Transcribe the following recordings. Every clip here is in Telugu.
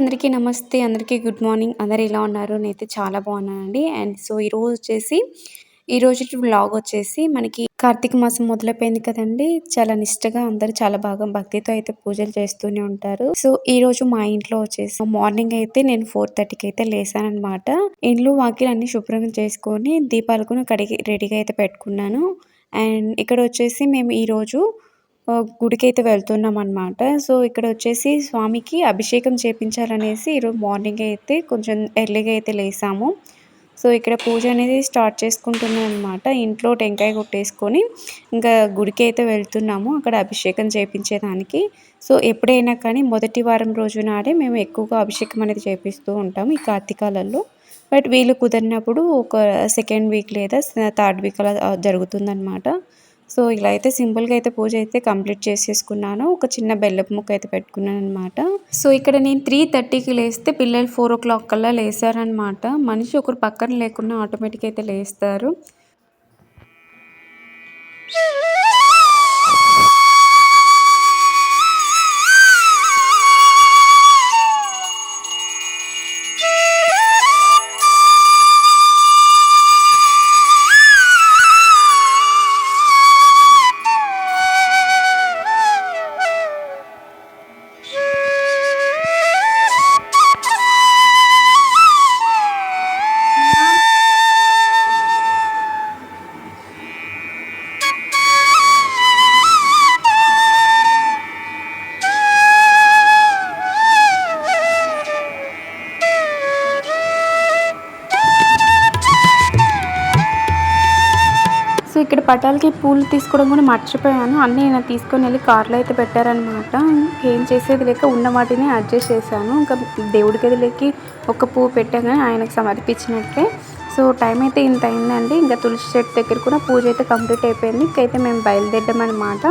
అందరికీ నమస్తే అందరికీ గుడ్ మార్నింగ్. అందరు ఎలా ఉన్నారు? నేనైతే చాలా బాగున్నానండి. అండ్ సో ఈరోజు వచ్చేసి ఈరోజు బ్లాగ్ వచ్చేసి మనకి కార్తీక మాసం మొదలైపోయింది కదండి. చాలా నిష్టగా అందరూ చాలా బాగా భక్తితో అయితే పూజలు చేస్తూనే ఉంటారు. సో ఈ రోజు మా ఇంట్లో వచ్చేసి మార్నింగ్ అయితే నేను ఫోర్ థర్టీకి అయితే లేసానమాట ఇండ్లు వాకిలు అన్ని శుభ్రంగా చేసుకొని దీపాలు కూడా కడిగి రెడీగా అయితే పెట్టుకున్నాను. అండ్ ఇక్కడ వచ్చేసి మేము ఈరోజు గుడికి అయితే వెళ్తున్నాం అనమాట సో ఇక్కడ వచ్చేసి స్వామికి అభిషేకం చేపించాలనేసి ఈరోజు మార్నింగ్ అయితే కొంచెం ఎర్లీగా అయితే లేసాము. సో ఇక్కడ పూజ అనేది స్టార్ట్ చేసుకుంటున్నాం అనమాట ఇంట్లో టెంకాయ కొట్టేసుకొని ఇంకా గుడికి అయితే వెళ్తున్నాము అక్కడ అభిషేకం చేపించేదానికి. సో ఎప్పుడైనా కానీ మొదటి వారం రోజు నాడే మేము ఎక్కువగా అభిషేకం అనేది చేపిస్తూ ఉంటాము ఈ కార్తీకాలలో బట్ వీళ్ళు కుదిరినప్పుడు ఒక సెకండ్ వీక్ లేదా థర్డ్ వీక్ అలా జరుగుతుందన్నమాట. సో ఇలా అయితే సింపుల్గా అయితే పూజ అయితే కంప్లీట్ చేసేసుకున్నాను. ఒక చిన్న బెల్లపు ముక్క అయితే పెట్టుకున్నాను అనమాట సో ఇక్కడ నేను త్రీ థర్టీకి లేస్తే పిల్లలు ఫోర్ ఓ క్లాక్ కల్లా లేసారనమాట మనిషి ఒకరు పక్కన లేకుండా ఆటోమేటిక్ అయితే లేస్తారు. పటాలకి పూలు తీసుకోవడం కూడా మర్చిపోయాను. అన్నీ నేను తీసుకొని వెళ్ళి కార్లో అయితే పెట్టారనమాట ఏం చేసేది లేక ఉన్న వాటిని అడ్జస్ట్ చేశాను. ఇంకా దేవుడి గదిలోకి ఒక పువ్వు పెట్టాగానే ఆయనకు సమర్పించినట్టే. సో టైం అయితే ఇంత అయిందండి. ఇంకా తులసి చెట్టు దగ్గర కూడా పూజ అయితే కంప్లీట్ అయిపోయింది. ఇంకైతే మేము బయలుదేరడం అనమాట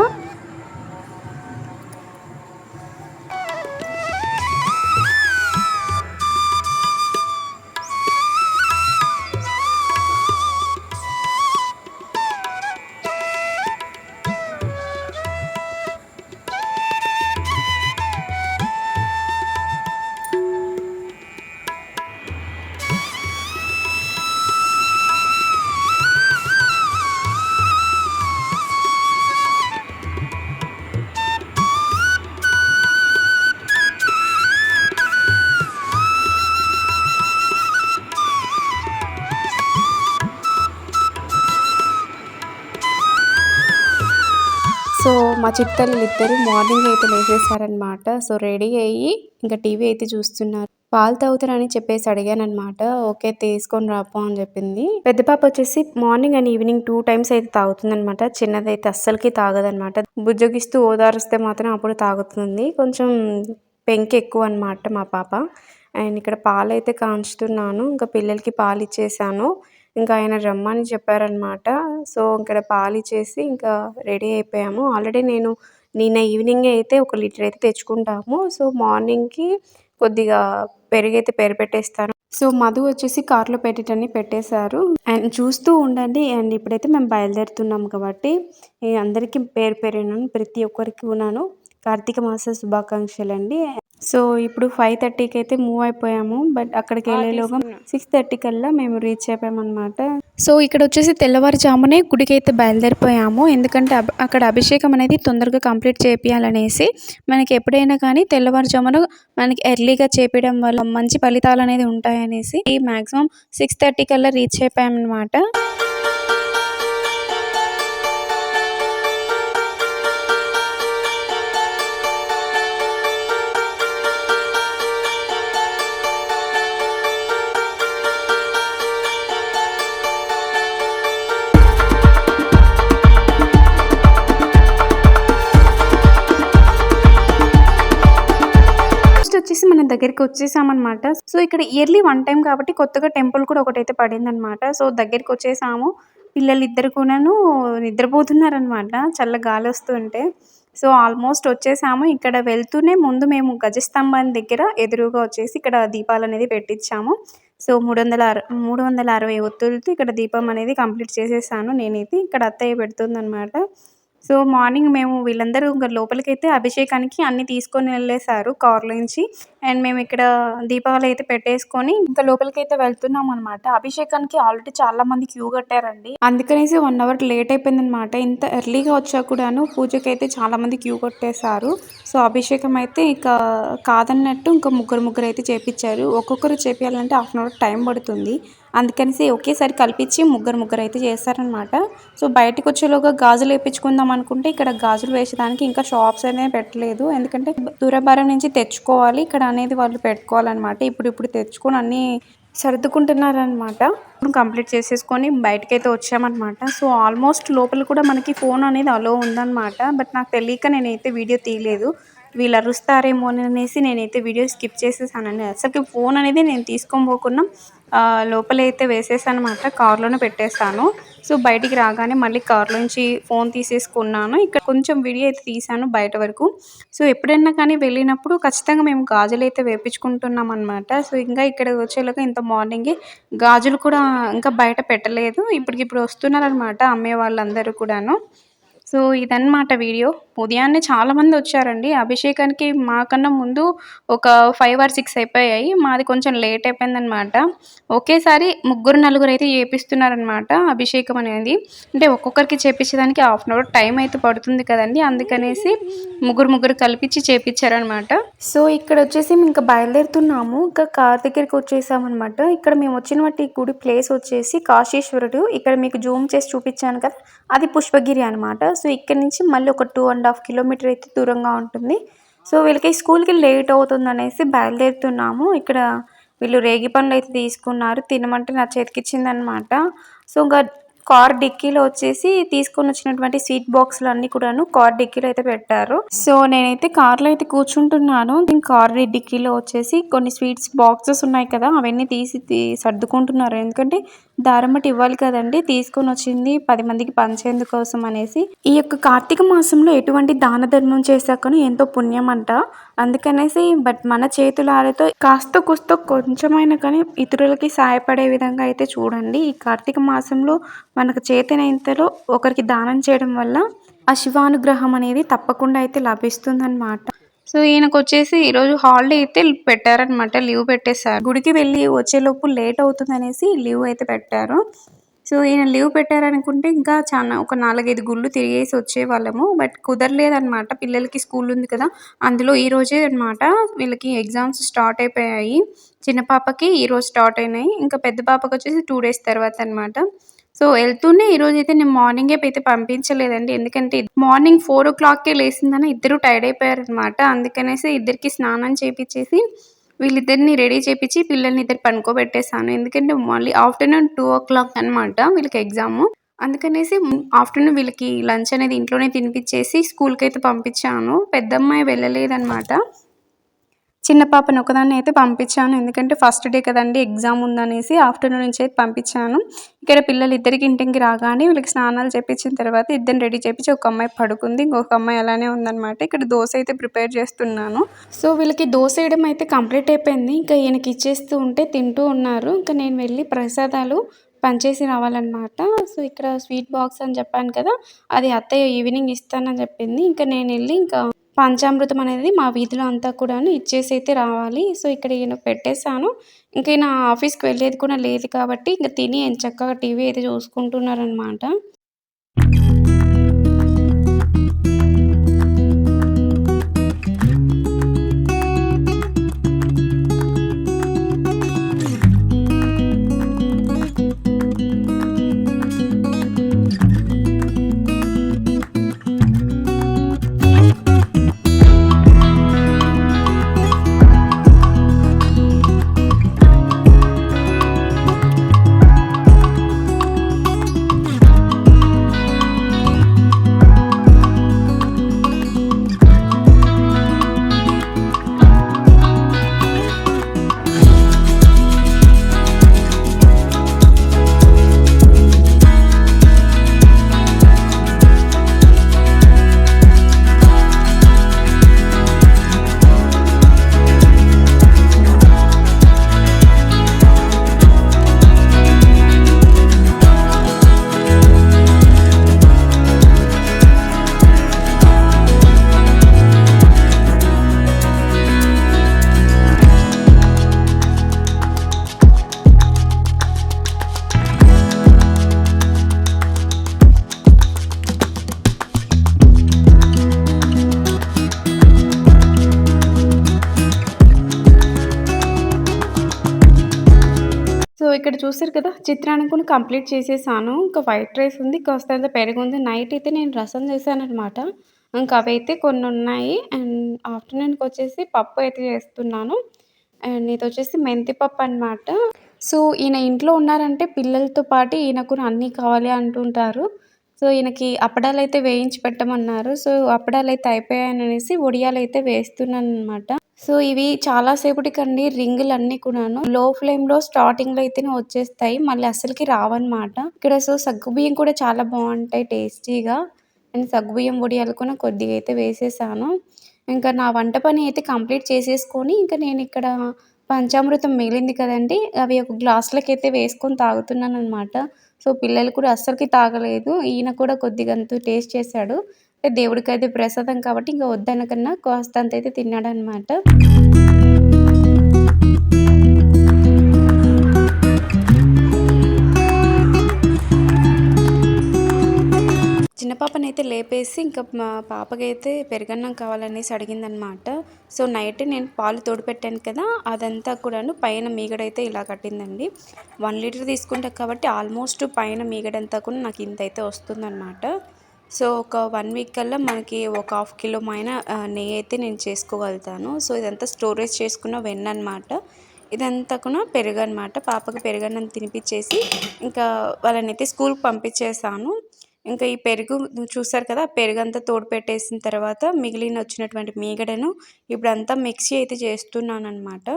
మా చిట్టలు ఇద్దరు మార్నింగ్ అయితే లేసేసారనమాట సో రెడీ అయ్యి ఇంకా టీవీ అయితే చూస్తున్నారు. పాలు తాగుతారని చెప్పేసి అడిగాను అనమాట ఓకే తీసుకొని రాపో అని చెప్పింది. పెద్ద పాప వచ్చేసి morning and evening two times అయితే తాగుతుంది అనమాట చిన్నదైతే అస్సలకి తాగదనమాట బుజ్జగిస్తూ ఓదారిస్తే మాత్రం అప్పుడు తాగుతుంది. కొంచెం పెంకి ఎక్కువ అనమాట మా పాప. అండ్ ఇక్కడ పాలు అయితే కాంచుతున్నాను. ఇంకా పిల్లలకి పాలు ఇచ్చేసాను ఇంకా ఆయన రమ్మని చెప్పారనమాట సో ఇక్కడ పాలు ఇచ్చేసి ఇంకా రెడీ అయిపోయాము. ఆల్రెడీ నేను నిన్న ఈవినింగ్ అయితే ఒక లీటర్ అయితే తెచ్చుకుంటాము. సో మార్నింగ్కి కొద్దిగా పెరుగైతే పెరు పెట్టేస్తాను. సో మధు వచ్చేసి కార్లో పెట్టేటన్ని పెట్టేశారు. అండ్ చూస్తూ ఉండండి. అండ్ ఇప్పుడైతే మేము బయలుదేరుతున్నాం కాబట్టి అందరికీ పేరు పేరున్నాను ప్రతి ఒక్కరికి ఉన్నాను. కార్తీక మాస శుభాకాంక్షలు అండి సో ఇప్పుడు ఫైవ్ థర్టీకి అయితే మూవ్ అయిపోయాము. బట్ అక్కడికి వెళ్ళేలోగా సిక్స్ థర్టీ కల్లా మేము రీచ్ అయిపోయామన్నమాట. సో ఇక్కడ వచ్చేసి తెల్లవారుజామునే గుడికి అయితే బయలుదేరిపోయాము. ఎందుకంటే అక్కడ అభిషేకం అనేది తొందరగా కంప్లీట్ చేపియాలనేసి మనకి ఎప్పుడైనా కానీ తెల్లవారుజామున మనకి ఎర్లీగా చేపించడం వల్ల మంచి ఫలితాలు అనేది ఉంటాయనేసి ఈ మాక్సిమం సిక్స్ థర్టీ కల్లా రీచ్ అయిపోయామన్నమాట. దగ్గరికి వచ్చేసామన్నమాట. సో ఇక్కడ ఇయర్లీ వన్ టైం కాబట్టి కొత్తగా టెంపుల్ కూడా ఒకటైతే పడిందనమాట సో దగ్గరికి వచ్చేసాము. పిల్లలు ఇద్దరు కూడాను నిద్రపోతున్నారనమాట చల్ల గాలి వస్తుంటే. సో ఆల్మోస్ట్ వచ్చేసాము. ఇక్కడ వెళ్తూనే ముందు మేము గజస్తంభం దగ్గర ఎదురుగా వచ్చేసి ఇక్కడ దీపాలు అనేది పెట్టించాము. సో మూడు వందల మూడు వందల అరవై ఒత్తులతో ఇక్కడ దీపం అనేది కంప్లీట్ చేసేసాను నేనైతే. ఇక్కడ అత్తయ్య పెడుతుందనమాట సో మార్నింగ్ మేము వీళ్ళందరూ ఇంకా లోపలికైతే అభిషేకానికి అన్ని తీసుకొని వెళ్ళేశారు కార్లో నుంచి. అండ్ మేము ఇక్కడ దీపావళి అయితే పెట్టేసుకొని ఇంకా లోపలికైతే వెళ్తున్నాం అనమాట అభిషేకానికి ఆల్రెడీ చాలా మంది క్యూ కట్టారండి. అందుకనేసి వన్ అవర్ లేట్ అయిపోయింది అనమాట ఇంత ఎర్లీగా వచ్చా కూడాను పూజకైతే చాలా మంది క్యూ కొట్టేశారు. సో అభిషేకం అయితే ఇక కాదన్నట్టు ఇంకా ముగ్గురు ముగ్గురు అయితే చేపించారు ఒక్కొక్కరు చేపించాలంటే హాఫ్ అన్ అవర్ టైం పడుతుంది. అందుకనేసి ఒకేసారి కల్పించి ముగ్గురు ముగ్గురు అయితే చేస్తారనమాట సో బయటకు వచ్చేలోగా గాజులు వేయించుకుందాం అనుకుంటే ఇక్కడ గాజులు వేసేదానికి ఇంకా షాప్స్ అనేవి పెట్టలేదు. ఎందుకంటే దూరభారం నుంచి తెచ్చుకోవాలి ఇక్కడ అనేది వాళ్ళు పెట్టుకోవాలన్నమాట. ఇప్పుడు ఇప్పుడు తెచ్చుకొని అన్నీ సర్దుకుంటున్నారనమాట కంప్లీట్ చేసేసుకొని బయటకైతే వచ్చామన్నమాట. సో ఆల్మోస్ట్ లోపల కూడా మనకి ఫోన్ అనేది అలో ఉందన్నమాట. బట్ నాకు తెలియక నేనైతే వీడియో తీయలేదు. వీళ్ళు అరుస్తారేమో అనేసి నేనైతే వీడియో స్కిప్ చేసేసానండి. అసలు ఫోన్ అనేది నేను తీసుకొని పోకుండా లోపలైతే వేసేసాను అనమాట. కార్లోనే పెట్టేస్తాను. సో బయటికి రాగానే మళ్ళీ కార్లోంచి ఫోన్ తీసేసుకున్నాను. ఇక్కడ కొంచెం వీడియో అయితే తీసాను బయట వరకు. సో ఎప్పుడైనా కానీ వెళ్ళినప్పుడు ఖచ్చితంగా మేము గాజులు అయితే వేపించుకుంటున్నాం అనమాట. సో ఇంకా ఇక్కడ వచ్చేలాగా ఇంత మార్నింగే గాజులు కూడా ఇంకా బయట పెట్టలేదు. ఇప్పటికిప్పుడు వస్తున్నారనమాట అమ్మే వాళ్ళందరూ కూడాను. సో ఇదన్నమాట వీడియో. ఉదయాన్నే చాలామంది వచ్చారండి. అభిషేకానికి మాకన్నా ముందు ఒక ఫైవ్ ఆర్ సిక్స్ అయిపోయాయి. మాది కొంచెం లేట్ అయిపోయిందనమాట ఒకేసారి ముగ్గురు నలుగురు అయితే చేపిస్తున్నారనమాట అభిషేకం అనేది. అంటే ఒక్కొక్కరికి చేపించేదానికి హాఫ్ అన్ అవర్ టైం అయితే పడుతుంది కదండి. అందుకనేసి ముగ్గురు ముగ్గురు కల్పించి చేపించారనమాట సో ఇక్కడ వచ్చేసి మేము ఇంకా బయలుదేరుతున్నాము. ఇంకా కార్ దగ్గరికి వచ్చేసామన్నమాట. ఇక్కడ మేము వచ్చిన గుడి ప్లేస్ వచ్చేసి కాశీశ్వరుడు. ఇక్కడ మీకు జూమ్ చేసి చూపించాను కదా. అది పుష్పగిరి అనమాట సో ఇక్కడ నుంచి మళ్ళీ ఒక టూ అండ్ హాఫ్ కిలోమీటర్ అయితే దూరంగా ఉంటుంది. సో వీళ్ళకి స్కూల్కి లేట్ అవుతుంది అనేసి బయలుదేరుతున్నాము. ఇక్కడ వీళ్ళు రేగి పండ్లు అయితే తీసుకున్నారు. తినమంటే నా చేతికిచ్చిందనమాట సో ఇంకా కార్ డిక్కీలో వచ్చేసి తీసుకొని వచ్చినటువంటి స్వీట్ బాక్స్లు అన్ని కూడాను కార్ డిక్కీలో అయితే పెట్టారు. సో నేనైతే కార్లో అయితే కూర్చుంటున్నాను. కార్ డిక్కీలో వచ్చేసి కొన్ని స్వీట్స్ బాక్సెస్ ఉన్నాయి కదా అవన్నీ తీసి సర్దుకుంటున్నారు. ఎందుకంటే దారమ్మటి ఇవ్వాలి కదండి తీసుకొని వచ్చింది పది మందికి పంచేందుకోసం అనేసి. ఈ యొక్క కార్తీక మాసంలో ఎటువంటి దాన ధర్మం చేశాకను ఎంతో పుణ్యం అంట అందుకనేసి బట్ మన చేతులారతో కాస్త కుస్త కొంచెమైనా కానీ ఇతరులకి సహాయపడే విధంగా అయితే చూడండి. ఈ కార్తీక మాసంలో మనకు చేతనైనంతలో ఒకరికి దానం చేయడం వల్ల ఆ శివానుగ్రహం అనేది తప్పకుండా అయితే లభిస్తుందన్నమాట. సో ఈయనకు వచ్చేసి ఈరోజు హాలిడే అయితే పెట్టారనమాట లీవ్ పెట్టేశారు. గుడికి వెళ్ళి వచ్చేలోపు లేట్ అవుతుంది అనేసి లీవ్ అయితే పెట్టారు. సో ఈయన లీవ్ పెట్టారనుకుంటే ఇంకా చాలా ఒక నాలుగైదు గుళ్ళు తిరిగేసి వచ్చేవాళ్ళము. బట్ కుదరలేదనమాట పిల్లలకి స్కూల్ ఉంది కదా అందులో ఈ రోజే అనమాట వీళ్ళకి ఎగ్జామ్స్ స్టార్ట్ అయిపోయాయి. చిన్న పాపకి ఈరోజు స్టార్ట్ అయినాయి. ఇంకా పెద్ద పాపకి వచ్చేసి టూ డేస్ తర్వాత అనమాట సో వెళ్తూనే ఈరోజు అయితే నేను మార్నింగే అయితే పంపించలేదండి. ఎందుకంటే మార్నింగ్ ఫోర్ ఓ క్లాక్కే లేసిందని ఇద్దరు టైర్డ్ అయిపోయారు అనమాట అందుకనేసి ఇద్దరికి స్నానం చేపించేసి వీళ్ళిద్దరిని రెడీ చేపించి పిల్లల్ని ఇద్దరు పనుకోబెట్టేసాను ఎందుకంటే మళ్ళీ ఆఫ్టర్నూన్ టూ ఓ క్లాక్ అనమాట వీళ్ళకి ఎగ్జామ్. అందుకనేసి ఆఫ్టర్నూన్ వీళ్ళకి లంచ్ అనేది ఇంట్లోనే తినిపించేసి స్కూల్కి అయితే పంపించాను. పెద్దమ్మాయి వెళ్ళలేదన్నమాట. చిన్న పాపను ఒకదాన్ని అయితే పంపించాను. ఎందుకంటే ఫస్ట్ డే కదండి ఎగ్జామ్ ఉందనేసి ఆఫ్టర్నూన్ నుంచి అయితే పంపించాను. ఇక్కడ పిల్లలు ఇద్దరికి ఇంటికి రాగానే వీళ్ళకి స్నానాలు చేపించిన తర్వాత ఇద్దరిని రెడీ చేపించి ఒక అమ్మాయి పడుకుంది. ఇంకొక అమ్మాయి అలానే ఉందన్నమాట. ఇక్కడ దోశ అయితే ప్రిపేర్ చేస్తున్నాను. సో వీళ్ళకి దోశ వేయడం అయితే కంప్లీట్ అయిపోయింది. ఇంకా ఈయనకి ఇచ్చేస్తూ ఉంటే తింటూ ఉన్నారు. ఇంకా నేను వెళ్ళి ప్రసాదాలు పనిచేసి రావాలన్నమాట. సో ఇక్కడ స్వీట్ బాక్స్ అని చెప్పాను కదా అది అత్తయ్య ఈవినింగ్ ఇస్తానని చెప్పింది. ఇంకా నేను వెళ్ళి ఇంకా పంచామృతం అనేది మా వీధిలో అంతా కూడాను ఇచ్చేసి అయితే రావాలి. సో ఇక్కడ ఈయన పెట్టేశాను. ఇంకా ఈయన ఆఫీస్కి వెళ్ళేది కూడా లేదు కాబట్టి ఇంకా తిని చక్కగా టీవీ అయితే చూసుకుంటున్నారనమాట ఇక్కడ చూసారు కదా చిత్రాన్ని కూడా కంప్లీట్ చేసేసాను. ఇంకా వైట్ రైస్ ఉంది కాస్తంత పెరుగు ఉంది. నైట్ అయితే నేను రసం చేశాననమాట ఇంకా అవైతే కొన్ని ఉన్నాయి. అండ్ ఆఫ్టర్నూన్కి వచ్చేసి పప్పు అయితే చేస్తున్నాను. అండ్ ఇది వచ్చేసి మెంతి పప్పు అనమాట సో ఈయన ఇంట్లో ఉన్నారంటే పిల్లలతో పాటు ఈయనకు అన్నీ కావాలి అంటుంటారు. సో ఈయనకి అప్పడాలు అయితే వేయించి పెట్టమన్నారు. సో అప్పడాలు అయితే అయిపోయాయని అనేసి అయితే వేస్తున్నాను అనమాట సో ఇవి చాలా సేపటికండి రింగులు అన్నీ కూడాను. లో ఫ్లేమ్లో స్టార్టింగ్లో అయితేనే వచ్చేస్తాయి. మళ్ళీ అసలుకి రావన్నమాట. ఇక్కడ సో సగ్గుబియ్యం కూడా చాలా బాగుంటాయి టేస్టీగా. అండ్ సగ్గుబియ్యం వడియాలు కూడా కొద్దిగా అయితే వేసేసాను. ఇంకా నా వంట పని అయితే కంప్లీట్ చేసేసుకొని ఇంకా నేను ఇక్కడ పంచామృతం మిగిలింది కదండి అవి ఒక గ్లాసులకి అయితే వేసుకొని తాగుతున్నాను అనమాట సో పిల్లలు కూడా అస్సలకి తాగలేదు. ఈయన కూడా కొద్దిగంతు టేస్ట్ చేశాడు. దేవుడికి అయితే ప్రసాదం కాబట్టి ఇంకా వద్దనకన్నా కాస్తంత అయితే తిన్నాడనమాట. అయితే లేపేసి ఇంకా మా పాపకైతే పెరుగన్నం కావాలనేసి అడిగిందనమాట సో నైట్ నేను పాలు తోడిపెట్టాను కదా అదంతా కూడాను పైన మీగడైతే ఇలా కట్టిందండి. వన్ లీటర్ తీసుకుంటా కాబట్టి ఆల్మోస్ట్ పైన మీగడంతా కూడా నాకు ఇంత అయితే వస్తుందన్నమాట. సో ఒక వన్ వీక్ కల్లా మనకి ఒక హాఫ్ కిలో మైన నెయ్యి అయితే నేను చేసుకోగలుగుతాను. సో ఇదంతా స్టోరేజ్ చేసుకున్న వెన్న అనమాట ఇదంతా కూడా పెరుగు అనమాట పాపకి పెరుగన్నం తినిపించేసి ఇంకా వాళ్ళని అయితే స్కూల్కి పంపించేసాను ఇంకా ఈ పెరుగు చూసారు కదా పెరుగు అంతా తోడు పెట్టేసిన తర్వాత మిగిలిన వచ్చినటువంటి మీగడను ఇప్పుడు అంతా మిక్సీ అయితే చేస్తున్నాను అనమాట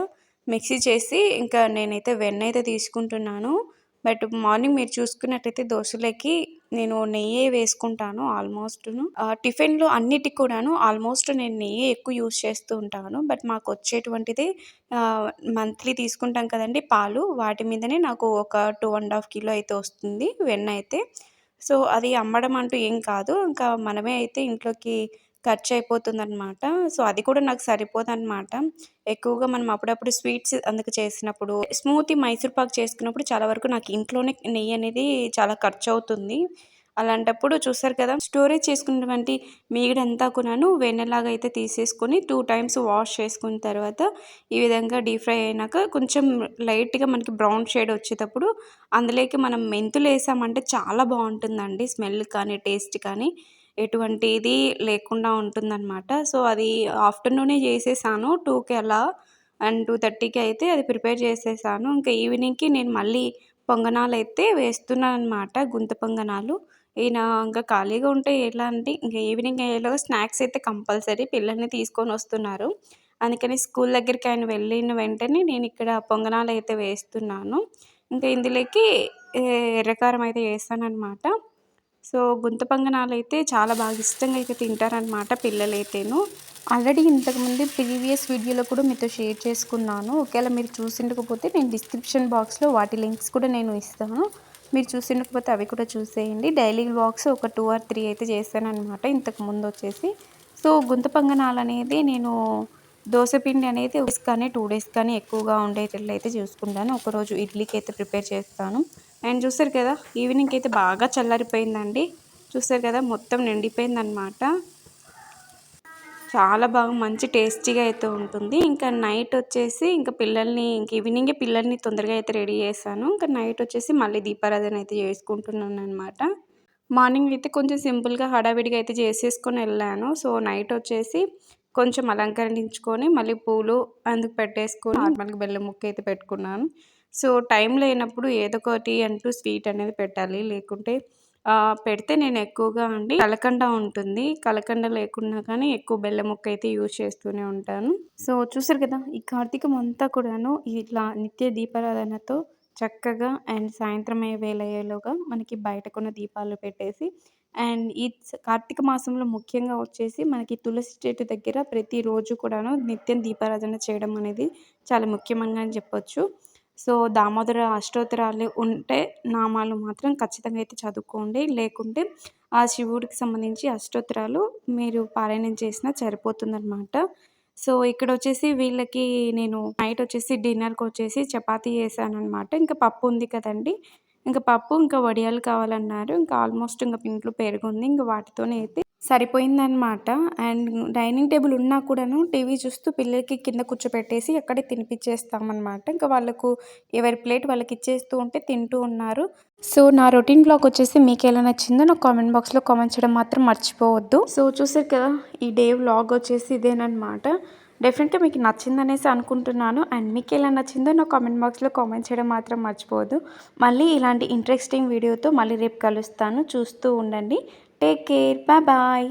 మిక్సీ చేసి ఇంకా నేనైతే వెన్న అయితే తీసుకుంటున్నాను. బట్ మార్నింగ్ మీరు చూసుకున్నట్టయితే దోశలకి నేను నెయ్యే వేసుకుంటాను ఆల్మోస్ట్ టిఫిన్లో అన్నిటికి కూడాను ఆల్మోస్ట్ నేను నెయ్యి ఎక్కువ యూస్ చేస్తూ ఉంటాను. బట్ మాకు వచ్చేటువంటిది మంత్లీ తీసుకుంటాం కదండి పాలు. వాటి మీదనే నాకు ఒక టూ అండ్ హాఫ్ కిలో అయితే వస్తుంది వెన్న అయితే. సో అది అమ్మడం అంటూ ఏం కాదు. ఇంకా మనమే అయితే ఇంట్లోకి ఖర్చు అయిపోతుందన్నమాట. సో అది కూడా నాకు సరిపోదన్నమాట. ఎక్కువగా మనం అప్పుడప్పుడు స్వీట్స్ అందుకు చేసినప్పుడు స్మూతీ మైసూర్ పాక్ చేసుకున్నప్పుడు చాలా వరకు నాకు ఇంట్లోనే నెయ్యి అనేది చాలా ఖర్చు అవుతుంది. అలాంటప్పుడు చూసారు కదా స్టోరేజ్ చేసుకున్నటువంటి మీగడంతా కూడాను వెన్నెలాగా అయితే తీసేసుకొని టూ టైమ్స్ వాష్ చేసుకున్న తర్వాత ఈ విధంగా డీప్ ఫ్రై అయినాక కొంచెం లైట్గా మనకి బ్రౌన్ షేడ్ వచ్చేటప్పుడు అందులోకి మనం మెంతులు వేసామంటే చాలా బాగుంటుందండి స్మెల్ కానీ టేస్ట్ కానీ ఎటువంటిది లేకుండా ఉంటుందన్నమాట. సో అది ఆఫ్టర్నూనే చేసేసాను టూకి అలా అండ్ టూ థర్టీకి అయితే అది ప్రిపేర్ చేసేసాను. ఇంకా ఈవినింగ్కి నేను మళ్ళీ పొంగనాలు అయితే వేస్తున్నాను అనమాట గుంత పొంగనాలు. ఈయన ఇంకా ఖాళీగా ఉంటే ఎలా అంటే ఇంకా ఈవినింగ్ అయ్యేలోగా స్నాక్స్ అయితే కంపల్సరీ పిల్లల్ని తీసుకొని వస్తున్నారు. అందుకని స్కూల్ దగ్గరికి ఆయన వెళ్ళిన వెంటనే నేను ఇక్కడ పొంగనాలు అయితే వేస్తున్నాను. ఇంకా ఇందులోకి ఎర్రకారం అయితే వేస్తానమాట సో గుంత పొంగనాలు అయితే చాలా బాగా ఇష్టంగా అయితే తింటారనమాట పిల్లలైతేను. ఆల్రెడీ ఇంతకుముందు ప్రీవియస్ వీడియోలో కూడా మీతో షేర్ చేసుకున్నాను. ఒకవేళ మీరు చూసిండకపోతే నేను డిస్క్రిప్షన్ బాక్స్లో వాటి లింక్స్ కూడా నేను ఇస్తాను. మీరు చూసినకపోతే అవి కూడా చూసేయండి. డైలీ బ్లాగ్స్ ఒక టూ ఆర్ త్రీ అయితే చేశాను అనమాట ఇంతకు ముందు వచ్చేసి. సో గుంత పంగనాలు అనేది నేను దోశపిండి అనేది డేస్ కానీ టూ డేస్ కానీ ఎక్కువగా ఉండేటట్లు అయితే చూసుకుంటాను. ఒకరోజు ఇడ్లీకి అయితే ప్రిపేర్ చేస్తాను. అండ్ చూసారు కదా ఈవినింగ్కి అయితే బాగా చల్లారిపోయిందండి. చూసారు కదా మొత్తం నిండిపోయింది అనమాట చాలా బాగా మంచి టేస్టీగా అయితే ఉంటుంది. ఇంకా నైట్ వచ్చేసి ఇంకా పిల్లల్ని ఇంక ఈవినింగే పిల్లల్ని తొందరగా అయితే రెడీ చేశాను. ఇంకా నైట్ వచ్చేసి మళ్ళీ దీపారాధన అయితే చేసుకుంటున్నాను అనమాట మార్నింగ్ అయితే కొంచెం సింపుల్గా హడావిడిగా అయితే చేసేసుకొని వెళ్ళాను. సో నైట్ వచ్చేసి కొంచెం అలంకరించుకొని మళ్ళీ పూలు అందుకు పెట్టేసుకొని నార్మల్గా బెల్లం ముక్క అయితే పెట్టుకున్నాను. సో టైం లేనప్పుడు ఏదో ఒకటి అంటూ స్వీట్ అనేది పెట్టాలి. లేకుంటే పెడితే నేను ఎక్కువగా అండి కలకండ ఉంటుంది. కలకండ లేకున్నా కానీ ఎక్కువ బెల్లం ముక్క అయితే యూజ్ చేస్తూనే ఉంటాను. సో చూసారు కదా ఈ కార్తీకం అంతా కూడాను ఇట్లా నిత్య దీపారాధనతో చక్కగా అండ్ సాయంత్రం వేలయ్యేలోగా మనకి బయటకున్న దీపాలు పెట్టేసి అండ్ ఈ కార్తీక మాసంలో ముఖ్యంగా వచ్చేసి మనకి తులసి చెట్టు దగ్గర ప్రతిరోజు కూడాను నిత్యం దీపారాధన చేయడం అనేది చాలా ముఖ్యమంగా చెప్పొచ్చు. సో దామోదర అష్టోత్తరాలు ఉంటే నామాలు మాత్రం ఖచ్చితంగా అయితే చదువుకోండి. లేకుంటే ఆ శివుడికి సంబంధించి అష్టోత్తరాలు మీరు పారాయణం చేసినా సరిపోతుందన్నమాట. సో ఇక్కడ వచ్చేసి వీళ్ళకి నేను నైట్ వచ్చేసి డిన్నర్కి వచ్చేసి చపాతీ చేశాను అనమాట ఇంకా పప్పు ఉంది కదండి. ఇంకా పప్పు ఇంకా వడియాలు కావాలన్నారు. ఇంకా ఆల్మోస్ట్ ఇంకా ఇంట్లో పెరుగుంది ఇంకా వాటితోనే అయితే సరిపోయిందనమాట అండ్ డైనింగ్ టేబుల్ ఉన్నా కూడాను టీవీ చూస్తూ పిల్లలకి కింద కూర్చోపెట్టేసి అక్కడే తినిపించేస్తామన్నమాట ఇంకా వాళ్ళకు ఎవరి ప్లేట్ వాళ్ళకి ఇచ్చేస్తూ ఉంటే తింటూ ఉన్నారు. సో నా రొటీన్ బ్లాగ్ వచ్చేసి మీకు ఎలా నచ్చిందో నాకు కామెంట్ బాక్స్లో కామెంట్ చేయడం మాత్రం మర్చిపోవద్దు. సో చూసారు కదా ఈ డే వ్లాగ్ వచ్చేసి ఇదేనమాట డెఫినెట్గా మీకు నచ్చిందనేసి అనుకుంటున్నాను. అండ్ మీకు ఎలా నచ్చిందో నా కామెంట్ బాక్స్లో కామెంట్ చేయడం మాత్రం మర్చిపోవద్దు. మళ్ళీ ఇలాంటి ఇంట్రెస్టింగ్ వీడియోతో మళ్ళీ రేపు కలుస్తాను. చూస్తూ ఉండండి. Take care bye bye